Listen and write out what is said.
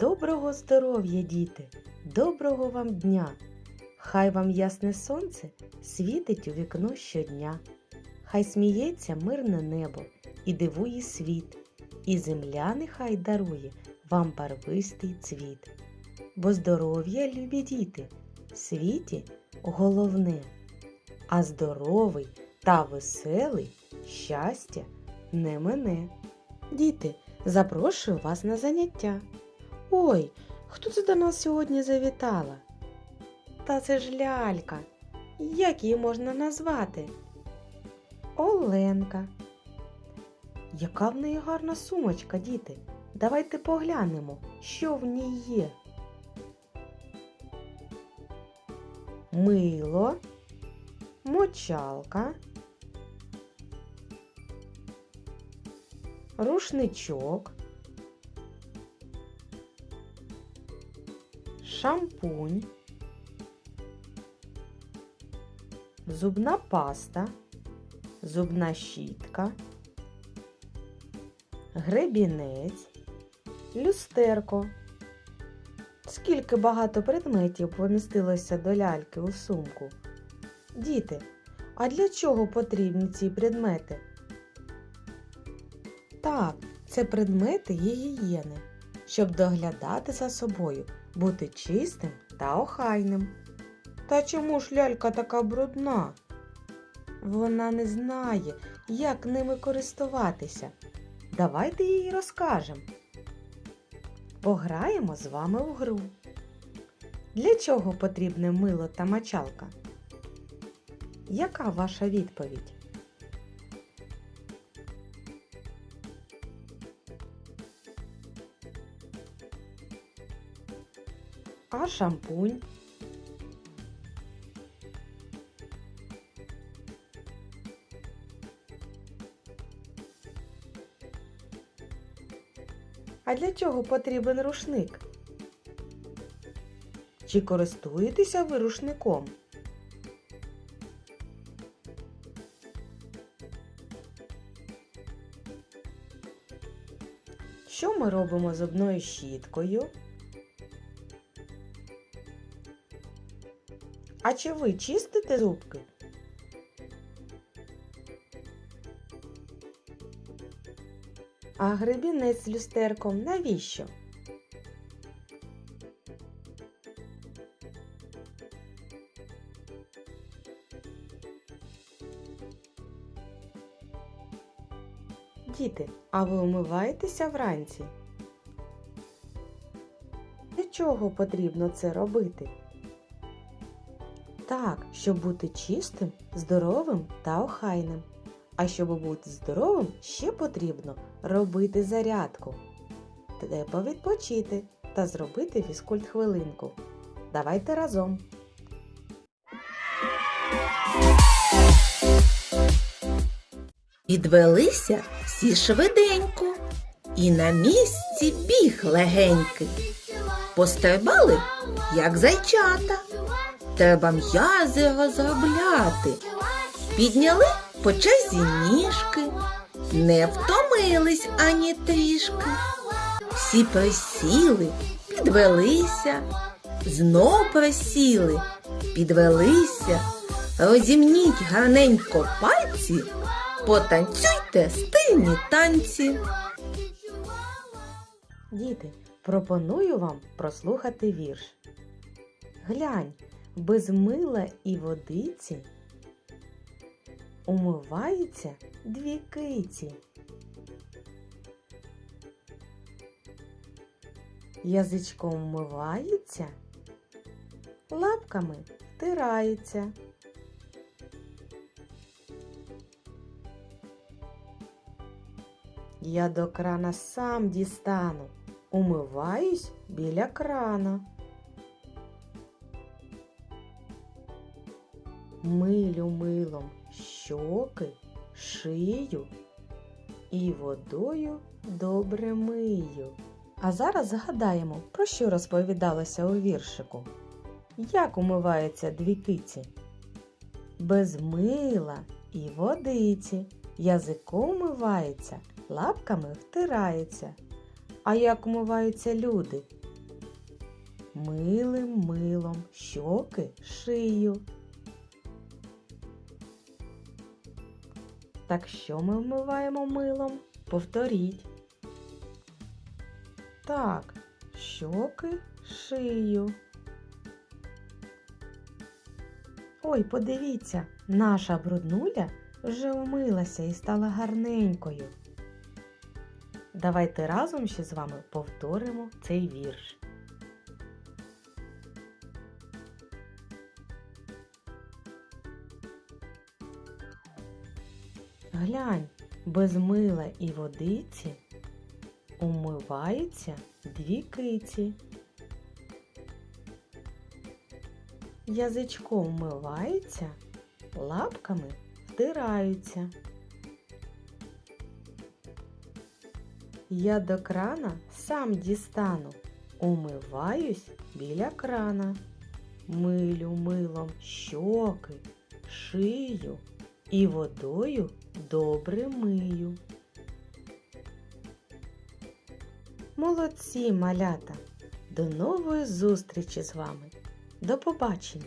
Доброго здоров'я, діти! Доброго вам дня! Хай вам ясне сонце світить у вікно щодня. Хай сміється мирне небо і дивує світ, і земля нехай дарує вам барвистий цвіт. Бо здоров'я, любі діти, в світі головне, а здоровий та веселий щастя не мене. Діти, запрошую вас на заняття. Ой, хто це до нас сьогодні завітала? Та це ж лялька. Як її можна назвати? Оленка. Яка в неї гарна сумочка, діти? Давайте поглянемо, що в ній є. Мило, мочалка, рушничок, шампунь, зубна паста, зубна щітка, гребінець, люстерко. Скільки багато предметів помістилося до ляльки у сумку. Діти, а для чого потрібні ці предмети? Так, це предмети гігієни, щоб доглядати за собою, бути чистим та охайним. Та чому ж лялька така брудна? Вона не знає, як ними користуватися. Давайте їй розкажемо. Пограємо з вами в гру. Для чого потрібне мило та мочалка? Яка ваша відповідь? А шампунь? А для чого потрібен рушник? Чи користуєтеся ви рушником? Що ми робимо зубною щіткою? А чи ви чистите зубки? А гребінець з люстерком навіщо? Діти, а ви умиваєтеся вранці? Для чого потрібно це робити? Щоб бути чистим, здоровим та охайним. А щоб бути здоровим, ще потрібно робити зарядку. Треба відпочити та зробити фізкульт хвилинку. Давайте разом. Підвелися всі швиденько, і на місці біг легенький. Пострибали, як зайчата. Треба м'язи розробляти. Підняли по черзі ніжки, не втомились ані трішки. Всі присіли, підвелися, знов присіли, підвелися, розімніть гарненько пальці, потанцюйте стильні танці. Діти, пропоную вам прослухати вірш. Глянь, без мила і водиці умиваються дві киці. Язичком вмиваються, лапками втираються. Я до крана сам дістану, умиваюсь біля крана. Милю милом щоки, шию і водою добре мию. А зараз згадаємо, про що розповідалося у віршику. Як умиваються дві киці? Без мила і водиці. Язиком умивається, лапками втирається. А як умиваються люди? милим милом щоки шию. Так що ми вмиваємо милом? Повторіть. Так, щоки шию. Ой, подивіться, наша бруднуля вже вмилася і стала гарненькою. Давайте разом ще з вами повторимо цей вірш. Глянь, без мила і водиці умиваються дві киці. Язичком вмиваються, лапками втираються. Я до крана сам дістану, умиваюсь біля крана. Милю милом щоки, шию і водою добре мию. Молодці, малята! До нової зустрічі з вами! До побачення!